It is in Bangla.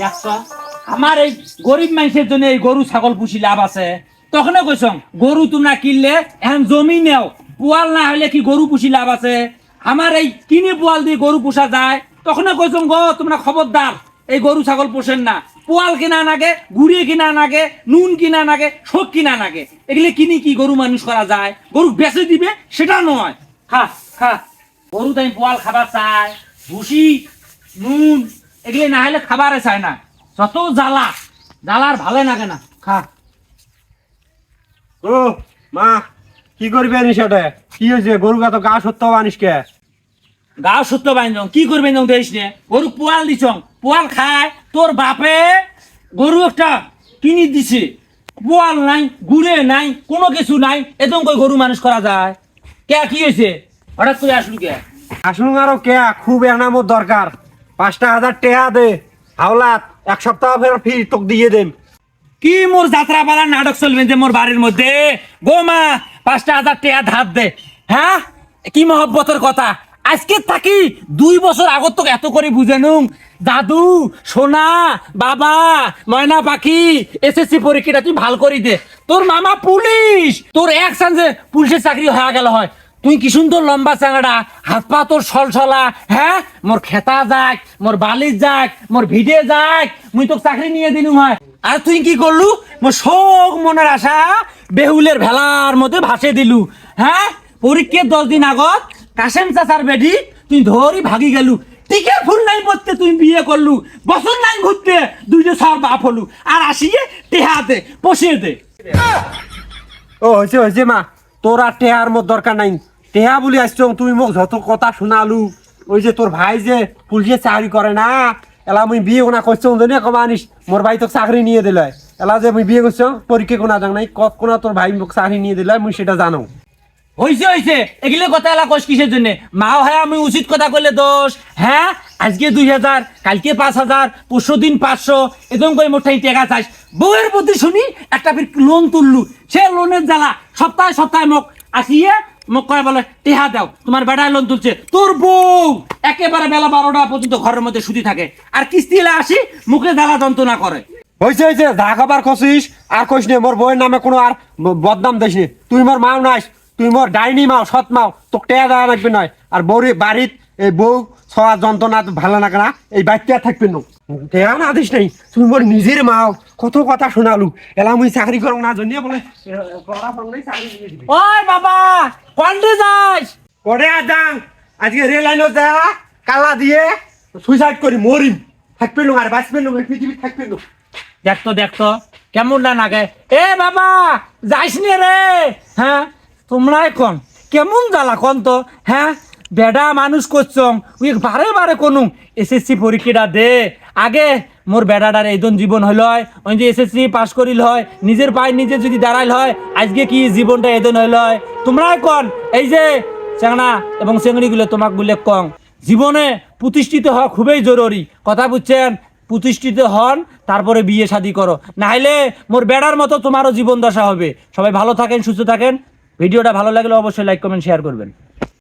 দেখছ? আমার এই গরিব মানুষের জন্য এই গরু, ছাগল পুষি লাভ আছে। তখন কইস গরু তোমরা কিনলে, এখন জমি নেও। পোয়াল না হলে কি গরু পুষি লাভ আছে? আমার এই কিনে পোয়াল দিয়ে গরু পোষা যায়। তখন কইস গো, তোমরা খবরদার, এই গরু, ছাগল পোষেন না। পোয়াল কিনা নাগে, গুড়ি কিনা নাগে, নুন কিনা নাগে, শোক কিনা নাগে। এগুলো কিনি কি গরু মানুষ করা যায়? গরু বেচে দিবে, সেটা নয়। খা খা। গরু তাই পোয়াল খাবার চায়। ভুসি, নুন এগুলি না হলে খাবারে চায় না। যত জ্বালা জ্বালার ভালো লাগে না। খা। ও মা কি করবি আনিস ওটা কি হয়েছে? গরু তো গা সত্য আনিস কে গাও সত্য বাইন কি করবে না দেখিস নে? গরু পোয়াল দিছ পোয়াল খায়। তোর বাপে গরু একটা কিনি দিছে। পোয়াল নাই গুড়ে নাই কোনো কিছু নাই। এদম কই গরু মানুষ করা যায়। কে কি হয়েছে? হঠাৎ করে আসলু কে? আসুন আরও কে? খুব এনামত দরকার। পাঁচটা হাজার টেহা দে। হাওলাত, এক সপ্তাহ ফের ফি তোক দিয়ে দেম। কি মোর যাত্রা পালার নাটক চলবে যে মোর বাড়ির মধ্যে? গো মা, পাঁচটা হাজার টাকা ধার দে। হ্যাঁ? কি মহব্বতের কথা? আজকে থাকি, দুই বছর আগত তো এত করে বুঝে নুম দাদু, সোনা, বাবা, ময়না পাখি, এসএসসি পরীক্ষাটা তুই ভালো করি দে। তোর মামা পুলিশ। তোর এক সানজে পুলিশের চাকরি হয়ে গেল হয়। তুই কি সুন্দর লম্বা চাঙাড়া হাত পা তোর সলসলা হ্যাঁ? মোর খেতা যাক, মোর বালিশ যাক, মোর ভিডে যাক, মুই তোকে চাকরি নিয়ে দিলুম হয়। আর তুই কি করলু? মোর শোক মনের আশা বেহুলের ভেলার মধ্যে ভাসে দিলু হ্যাঁ? পরীক্ষার দশ দিন আগত কাশেম চাচার বেডি তুই ধরি ভাগি গেলু। টিকে ফুল নাই পড়তে তুই বিয়ে করলু, বছর নাই ঘুরতে দুইটা সার বাপ হলু। আর আসিয়ে টেহা দে পশিয়ে দে। ও, হয়েছে হয়েছে মা। তোর আর টেহার মত দরকার নাই। টেহা বলি আসছ তুমি মোক যত কথা শোনালু, ওই যে তোর ভাই যে পুলিশে চাকরি করে না, এলা মুই বিয়ে কোনা করছ জানি কমা আনিস মোর ভাই তোকে চাকরি নিয়ে দিল। এলা যে মুই বিয়ে করছ পরীক্ষা কোনা যাং নাই, কত কোনা তোর ভাই মোক চাকরি নিয়ে দিল, মুই সেটা জানো। হইছে হইছে এগুলো কথা এলা কষ কিসের জন্য? মাও হ্যাঁ আমি উচিত কথা করলে দোষ। হ্যাঁ আজকে দুই হাজার কালকে পাঁচ হাজার পরশু দিন পাঁচশো এরকম করে মোটাই টাকা চাইস বউয়ের বুদ্ধি শুনি একটা লোন তুললু। সে লোনের জ্বালা সপ্তাহে সপ্তাহে মোক আসিয়ে মোক কয় বলে, টেহা দাও, তোমার বেড়ায় লোন তুলছে। তোর বউ! একেবারে বেলা বারোটা পর্যন্ত ঘরের মধ্যে শুধু থাকে। আর কিস্তি এলে আসি, মুখে জ্বালা যন্ত্রণা করে। হয়েছে হয়েছে যা খাবার খসিস, আর কইস নে, মোর বউয়ের নামে কোনো আর বদনাম দিস নে। তুই মোর মাও নাইস, তুই মোর ডাইনি মাও, সৎ মাও, তোকে টেয়া দেওয়া লাগবে নয়। আর বউরি বাড়িত এই বউ ছয়া যন্ত্রণা ভালো লাগে না, এই বাচ্চা থাকবে না। টেয়া না দিস নাই, তুই মোর নিজের মাও কত কথা শোনালু? এলা মুই চাকরি করং না জন্য বলে এ, পড়া চাকরি দিয়ে দিবি। ওই বাবা কন্ডে যাস? আর যাং আজকে রেল লাইনত যা কালা দিয়ে সুইসাইড করি মরিম। থাকবে আর বাঁচবে এই পৃথিবী থাকবে না দেখতো দেখতো কেমন না নাগে এ বাবা যাইস নে রে? হ্যাঁ তোমরা এখন কেমন জ্বালা কন তো? হ্যাঁ বেডা মানুষ করছং উই বারে বারে কোনু এসএসসি পরীক্ষাটা দে। আগে মোর বেডাটার এইদন জীবন হইল হয়, ওই যে এসএসসি পাস করিল হয়, নিজের পায়ে নিজে যদি দাঁড়াইল হয়, আজকে কি জীবনটা এদন হইল হয়? তোমরা কন? এই যে চেংনা এবং চেংড়িগুলো তোমাক বলে কং। জীবনে প্রতিষ্ঠিত হওয়া খুবই জরুরি। কথা বুঝছেন? প্রতিষ্ঠিত হন, তারপরে বিয়ে শাদি করো। নাহলে মোর বেড়ার মতো তোমারও জীবন দশা হবে। সবাই ভালো থাকেন, সুস্থ থাকেন। ভিডিওটা ভালো লাগলে অবশ্যই লাইক কমেন্ট শেয়ার করবেন।